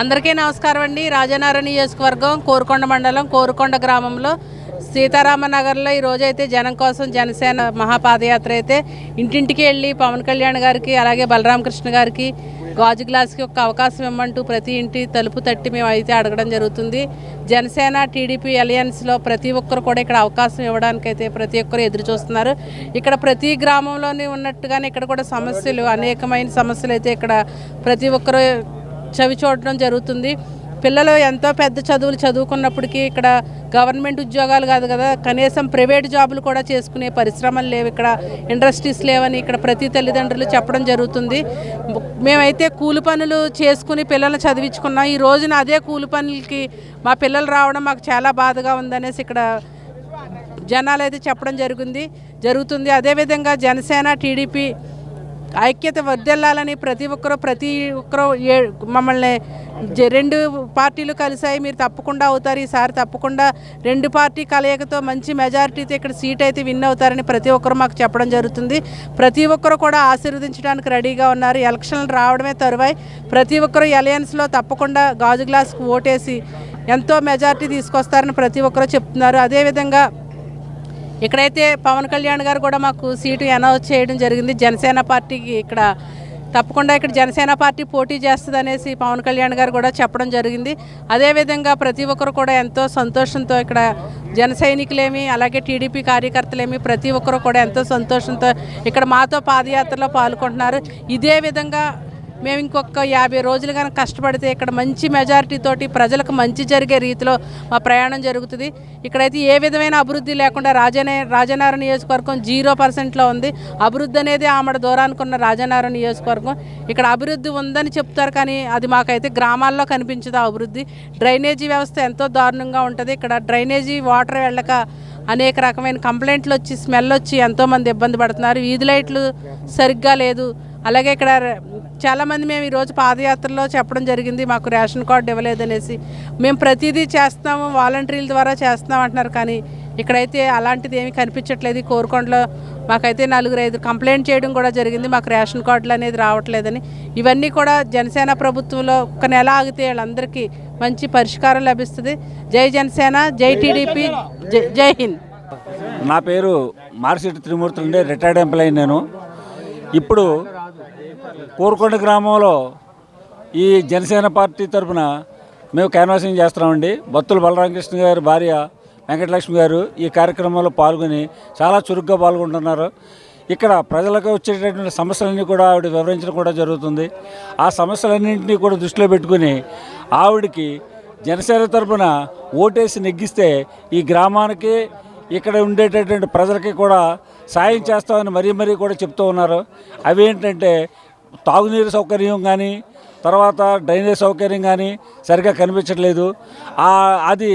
అందరికీ నమస్కారం అండి. రాజనారాయణ నియోజకవర్గం కోరుకొండ మండలం కోరుకొండ గ్రామంలో సీతారామనగర్లో ఈరోజు అయితే జనం కోసం జనసేన మహాపాదయాత్ర అయితే ఇంటింటికి వెళ్ళి పవన్ కళ్యాణ్ గారికి అలాగే బలరామకృష్ణ గారికి గాజు గ్లాస్కి ఒక అవకాశం ఇవ్వమంటూ ప్రతి ఇంటి తలుపు తట్టి మేము అయితే అడగడం జరుగుతుంది. జనసేన టీడీపీ అలయన్స్లో ప్రతి ఒక్కరు కూడా ఇక్కడ అవకాశం ఇవ్వడానికైతే ప్రతి ఒక్కరు ఎదురు చూస్తున్నారు. ఇక్కడ ప్రతి గ్రామంలోనే ఉన్నట్టుగానే ఇక్కడ కూడా సమస్యలు అనేకమైన సమస్యలు అయితే ఇక్కడ ప్రతి ఒక్కరు చవి చూడడం జరుగుతుంది. పిల్లలు ఎంతో పెద్ద చదువులు చదువుకున్నప్పటికీ ఇక్కడ గవర్నమెంట్ ఉద్యోగాలు కాదు కదా కనీసం ప్రైవేట్ జాబులు కూడా చేసుకునే పరిశ్రమలు లేవు. ఇక్కడ ఇండస్ట్రీస్ లేవని ఇక్కడ ప్రతి తల్లిదండ్రులు చెప్పడం జరుగుతుంది. మేమైతే కూలి పనులు చేసుకుని పిల్లల్ని చదివించుకున్నాం. ఈ రోజున అదే కూలి పనులకి మా పిల్లలు రావడం మాకు చాలా బాధగా ఉందనేసి ఇక్కడ జనాలు అయితే చెప్పడం జరిగింది. జరుగుతుంది. అదేవిధంగా జనసేన టీడీపీ ఐక్యత వర్దిల్లాలని ప్రతి ఒక్కరూ ప్రతి ఒక్కరూ ఏ మమ్మల్ని జ- రెండు పార్టీలు కలిసాయి మీరు తప్పకుండా అవుతారు. ఈసారి తప్పకుండా రెండు పార్టీ కలయికతో మంచి మెజారిటీతో ఇక్కడ సీట్ అయితే విన్ అవుతారని ప్రతి ఒక్కరు మాకు చెప్పడం జరుగుతుంది. ప్రతి ఒక్కరు కూడా ఆశీర్వదించడానికి రెడీగా ఉన్నారు. ఎలక్షన్లు రావడమే తరువాయి. ప్రతి ఒక్కరు అలయన్స్లో తప్పకుండా గాజు గ్లాస్కు ఓటేసి ఎంతో మెజారిటీ తీసుకొస్తారని ప్రతి ఒక్కరు చెప్తున్నారు. అదేవిధంగా ఇక్కడైతే పవన్ కళ్యాణ్ గారు కూడా మాకు సీటు అనౌన్స్ చేయడం జరిగింది. జనసేన పార్టీకి ఇక్కడ తప్పకుండా ఇక్కడ జనసేన పార్టీ పోటీ చేస్తుంది అనేసి పవన్ కళ్యాణ్ గారు కూడా చెప్పడం జరిగింది. అదేవిధంగా ప్రతి ఒక్కరు కూడా ఎంతో సంతోషంతో ఇక్కడ జన సైనికులేమి అలాగే టీడీపీ కార్యకర్తలేమి ప్రతి ఒక్కరు కూడా ఎంతో సంతోషంతో ఇక్కడ మాతో పాదయాత్రలో పాల్గొంటున్నారు. ఇదే విధంగా మేము ఇంకొక యాభై రోజులు కనుక కష్టపడితే ఇక్కడ మంచి మెజారిటీ తోటి ప్రజలకు మంచి జరిగే రీతిలో మా ప్రయాణం జరుగుతుంది. ఇక్కడైతే ఏ విధమైన అభివృద్ధి లేకుండా రాజనే రాజనారాయణ నియోజకవర్గం జీరో పర్సెంట్లో ఉంది. అభివృద్ధి అనేది ఆమెడ దూరానికి ఉన్న రాజనారాయణ నియోజకవర్గం. ఇక్కడ అభివృద్ధి ఉందని చెప్తారు కానీ అది మాకైతే గ్రామాల్లో కనిపించదు అభివృద్ధి. డ్రైనేజీ వ్యవస్థ ఎంతో దారుణంగా ఉంటుంది. ఇక్కడ డ్రైనేజీ వాటర్ వెళ్ళక అనేక రకమైన కంప్లైంట్లు వచ్చి స్మెల్ వచ్చి ఎంతోమంది ఇబ్బంది పడుతున్నారు. వీధి లైట్లు సరిగ్గా లేదు. అలాగే ఇక్కడ చాలామంది మేము ఈరోజు పాదయాత్రలో చెప్పడం జరిగింది మాకు రేషన్ కార్డు ఇవ్వలేదనేసి. మేము ప్రతిదీ చేస్తాము వాలంటీర్ల ద్వారా చేస్తున్నాం అంటున్నారు. కానీ ఇక్కడైతే అలాంటిది ఏమీ కనిపించట్లేదు. కోరుకొండలో మాకైతే నలుగురు ఐదు కంప్లైంట్ చేయడం కూడా జరిగింది. మాకు రేషన్ కార్డులు అనేది రావట్లేదని. ఇవన్నీ కూడా జనసేన ప్రభుత్వంలో ఒక నెల ఆగితే వాళ్ళందరికీ మంచి పరిష్కారం లభిస్తుంది. జై జనసేన జై టీడీపీ జై హింద్. నా పేరు మార్సిటి త్రిమూర్తులు రిటైర్డ్ ఎంప్లాయీ నేను. ఇప్పుడు కోరుకొండ గ్రామంలో ఈ జనసేన పార్టీ తరఫున మేము క్యాన్వాసింగ్ చేస్తున్నామండి. బత్తుల బలరామకృష్ణ గారి భార్య వెంకటలక్ష్మి గారు ఈ కార్యక్రమంలో పాల్గొని చాలా చురుగ్గా పాల్గొంటున్నారు. ఇక్కడ ప్రజలకు వచ్చేటటువంటి సమస్యలన్నీ కూడా ఆవిడ వివరించడం కూడా జరుగుతుంది. ఆ సమస్యలన్నింటినీ కూడా దృష్టిలో పెట్టుకుని ఆవిడకి జనసేన తరఫున ఓటేసి నెగ్గిస్తే ఈ గ్రామానికి ఇక్కడ ఉండేటటువంటి ప్రజలకి కూడా సాయం చేస్తామని మరీ మరీ కూడా చెప్తూ ఉన్నారు. అవి ఏంటంటే తాగునీరు సౌకర్యం కానీ తర్వాత డ్రైనేజ్ సౌకర్యం కానీ సరిగా కనిపించట్లేదు. అది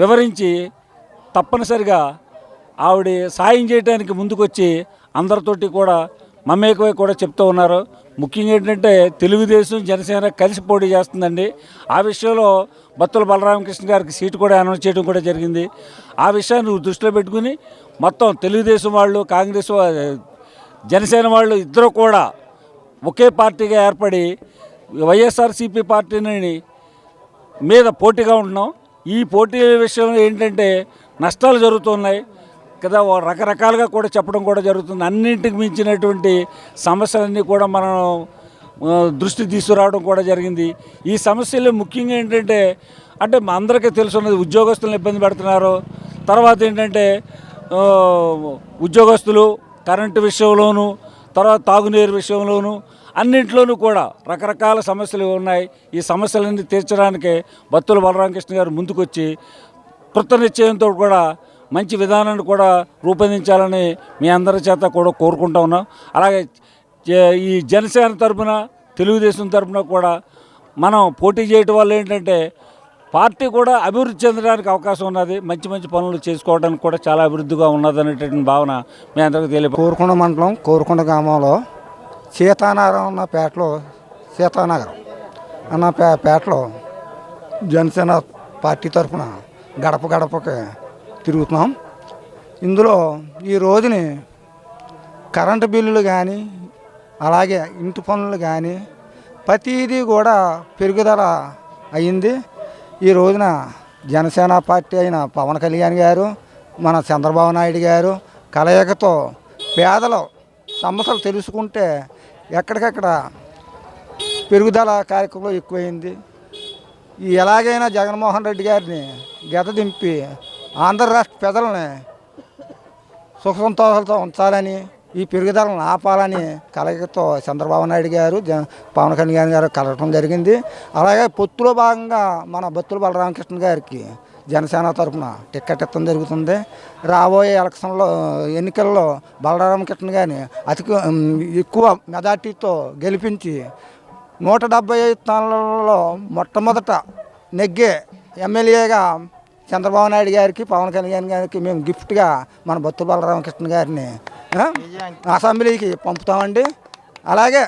వివరించి తప్పనిసరిగా ఆవిడ సాయం చేయడానికి ముందుకొచ్చి అందరితోటి కూడా మమేకమై కూడా చెప్తూ ఉన్నారు. ముఖ్యంగా ఏంటంటే తెలుగుదేశం జనసేన కలిసి పోటీ చేస్తుందండి. ఆ విషయంలో బత్తుల బలరామకృష్ణ గారికి సీటు కూడా అనౌన్స్ చేయడం కూడా జరిగింది. ఆ విషయాన్ని దృష్టిలో పెట్టుకుని మొత్తం తెలుగుదేశం వాళ్ళు కాంగ్రెస్ జనసేన వాళ్ళు ఇద్దరు కూడా ఒకే పార్టీగా ఏర్పడి వైఎస్ఆర్సీపీ పార్టీని మీద పోటీగా ఉంటున్నాం. ఈ పోటీ విషయంలో ఏంటంటే నష్టాలు జరుగుతున్నాయి కదా రకరకాలుగా కూడా చెప్పడం కూడా జరుగుతుంది. అన్నింటికి మించినటువంటి సమస్యలన్నీ కూడా మనం దృష్టి తీసుకురావడం కూడా జరిగింది. ఈ సమస్యలు ముఖ్యంగా ఏంటంటే అంటే అందరికీ తెలుసున్నది ఉద్యోగస్తులను ఇబ్బంది పెడుతున్నారు. తర్వాత ఏంటంటే ఉద్యోగస్తులు కరెంటు విషయంలోనూ తర్వాత తాగునీరు విషయంలోనూ అన్నింటిలోనూ కూడా రకరకాల సమస్యలు ఉన్నాయి. ఈ సమస్యలన్నీ తీర్చడానికే బత్తుల బలరామకృష్ణ గారు ముందుకొచ్చి కృత నిశ్చయంతో కూడా మంచి విధానాన్ని కూడా రూపొందించాలని మీ అందరి చేత కూడా కోరుకుంటా ఉన్నాం. అలాగే ఈ జనసేన తరఫున తెలుగుదేశం తరఫున కూడా మనం పోటీ చేయటం వల్ల ఏంటంటే పార్టీ కూడా అభివృద్ధి చెందడానికి అవకాశం ఉన్నది. మంచి మంచి పనులు చేసుకోవడానికి కూడా చాలా అభివృద్ధిగా ఉన్నది అనేటువంటి భావన మీ అందరికీ తెలియదు కోరుకొండ మండలం కోరుకొండ గ్రామంలో సీతానగరం అన్న పేటలో సీతానగరం అన్న పే పేటలో జనసేన పార్టీ తరఫున గడప గడపకి తిరుగుతున్నాం. ఇందులో ఈ రోజుని కరెంటు బిల్లులు కానీ అలాగే ఇంటి పనులు కానీ ప్రతిదీ కూడా పెరుగుదల అయింది. ఈ రోజున జనసేన పార్టీ అయిన పవన్ కళ్యాణ్ గారు మన చంద్రబాబు నాయుడు గారు కలయికతో పేదల సమస్యలు తెలుసుకుంటే ఎక్కడికక్కడ పెరుగుదల కార్యక్రమం ఎక్కువైంది. ఈ ఎలాగైనా జగన్మోహన్ రెడ్డి గారిని గత దింపి ఆంధ్ర రాష్ట్ర ప్రజలని సుఖ సంతోషాలతో ఉంచాలని ఈ పెరుగుదలను ఆపాలని కలగతో చంద్రబాబు నాయుడు గారు జ పవన్ కళ్యాణ్ గారు కలగటం జరిగింది. అలాగే పొత్తులో భాగంగా మన బత్తుల బలరామకృష్ణ గారికి జనసేన తరఫున టిక్కెట్ ఇవ్వడం జరుగుతుంది. రాబోయే ఎలక్షన్లో ఎన్నికల్లో బలరామకృష్ణ గారిని అతి ఎక్కువ మెజార్టీతో గెలిపించి నూట డెబ్బై ఐదు స్థానాలలో మొట్టమొదట నెగ్గే ఎమ్మెల్యేగా చంద్రబాబు నాయుడు గారికి పవన్ కళ్యాణ్ గారికి మేము గిఫ్ట్గా మన బొత్తు బలరామకృష్ణ గారిని అసెంబ్లీకి పంపుతామండి. అలాగే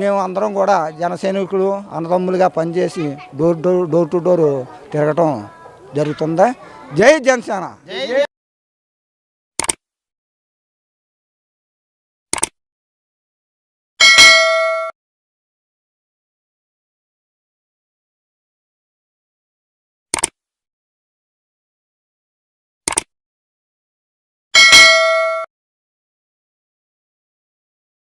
మేము అందరం కూడా జనసైనికులు అన్నదమ్ములుగా పనిచేసి door door door to door తిరగటం జరుగుతుంది? జై జనసేన!